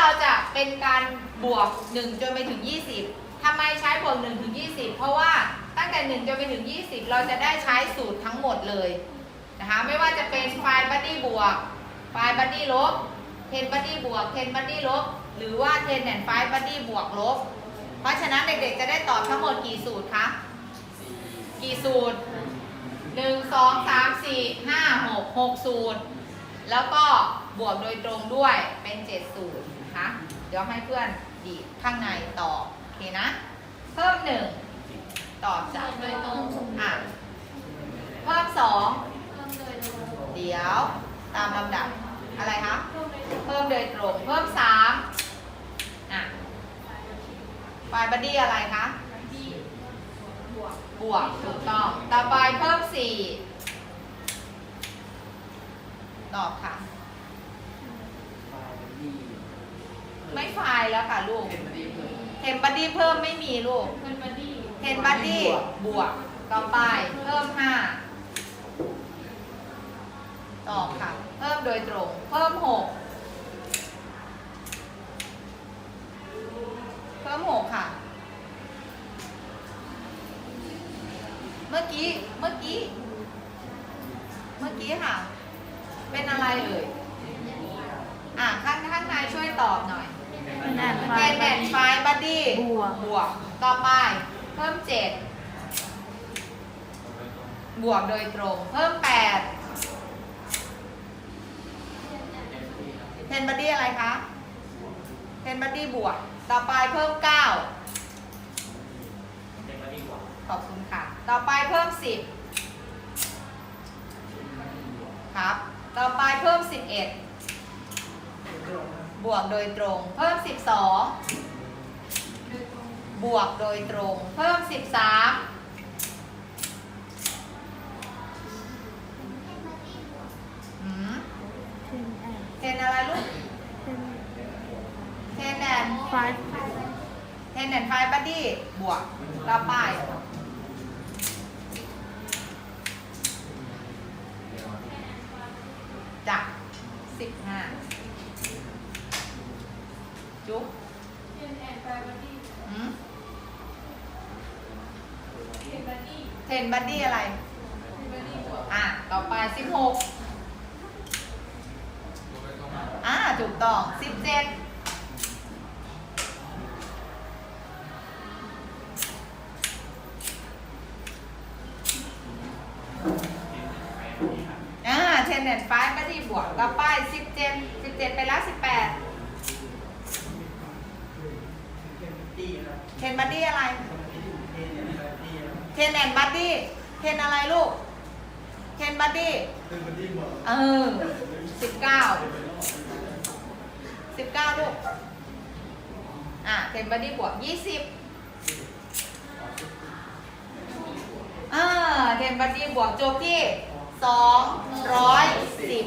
เราจะเป็นการบวก 1 จนไปถึง 20ทำไมใช้บวก1ถึง 20 เพราะว่าตั้งแต่ 1 จนไปถึง 20 เราจะได้ใช้สูตรทั้งหมดเลยนะคะไม่ว่าจะเป็นไฟล์บัดดี้บวก ไฟล์บัดดี้ลบเทนบัดดี้บวกเทนบัดดี้ลบ หรือว่าเทนแอนไฟล์บัดดี้บวกลบ เพราะฉะนั้นเด็กๆจะได้ตอบทั้งหมดกี่สูตรคะกี่สูตร 1 2 3 4 5 6 6 สูตร แล้วก็บวกโดยตรงด้วยเป็น7สูตรนะคะเดี๋ยวให้เพื่อนดีดข้างในตอบโอเคนะ เพิ่ม1ตอบจากโดยตรงอะเพิ่มเพิ่มโดยตรง2เดี๋ยวตามลำดับอะไรคะเพิ่มโดยตรงเพิ่มโดยตรงเพิ่ม3อะไฟล์บัดดี้อะไรคะบวกบวก ถูกต้องต่อไปเพิ่ม4 ตอบค่ะ ไม่ไฟล์แล้วค่ะลูกเทมบัดดี้เพิ่มไม่มีลูก เพิ่มบัดดี้เทนบัดดี้บวกต่อไป เพิ่ม5ตอบค่ะ เพิ่มโดยตรง เพิ่ม6เพิ่ม6ค่ะ เมื่อกี้ เมื่อกี้ เมื่อกี้ค่ะ เป็นอะไรเอ่ย อะข้างข้างในช่วยตอบหน่อยแอนไฟเทนแอนไฟบัดดี้บวกบวกต่อไป เพิ่มเจ็ดบวกโดยตรง เพิ่มแปดเทนบัดดี้อะไรคะเทนบัดดี้บวก ต่อไปเพิ่มเก้าขอบคุณค่ะ ต่อไปเพิ่มสิบครับ ต่อไปเพิ่มสิบเอ็ดบวกโดยตรง เพิ่มสิบสองโดยตรงบวกโดยตรง เพิ่ม 13หืมเทนแอนเทนอะไรลูกเทนเทนแอนไฟเทนแอนไฟบัดดี้บวกต่อไปจาก15 จุ๊บเทนบัดดี้อะไร อะ ต่อไปสิบหกอะถูกต้องสิบเจ็ด เน็ตไฟก็ที่บวกต่อไป 17 17 ไปแล้ว 18เทนบัดดี้อะไรเทนแอนบัดดี้เทนอะไรลูกเทนบัดดี้เออสิบเก้าสิบเก้าลูกอะเทนบัดดี้บวกยี่สิบอ่าเทนบัดดี้บวกจบที่ สองร้อยสิบ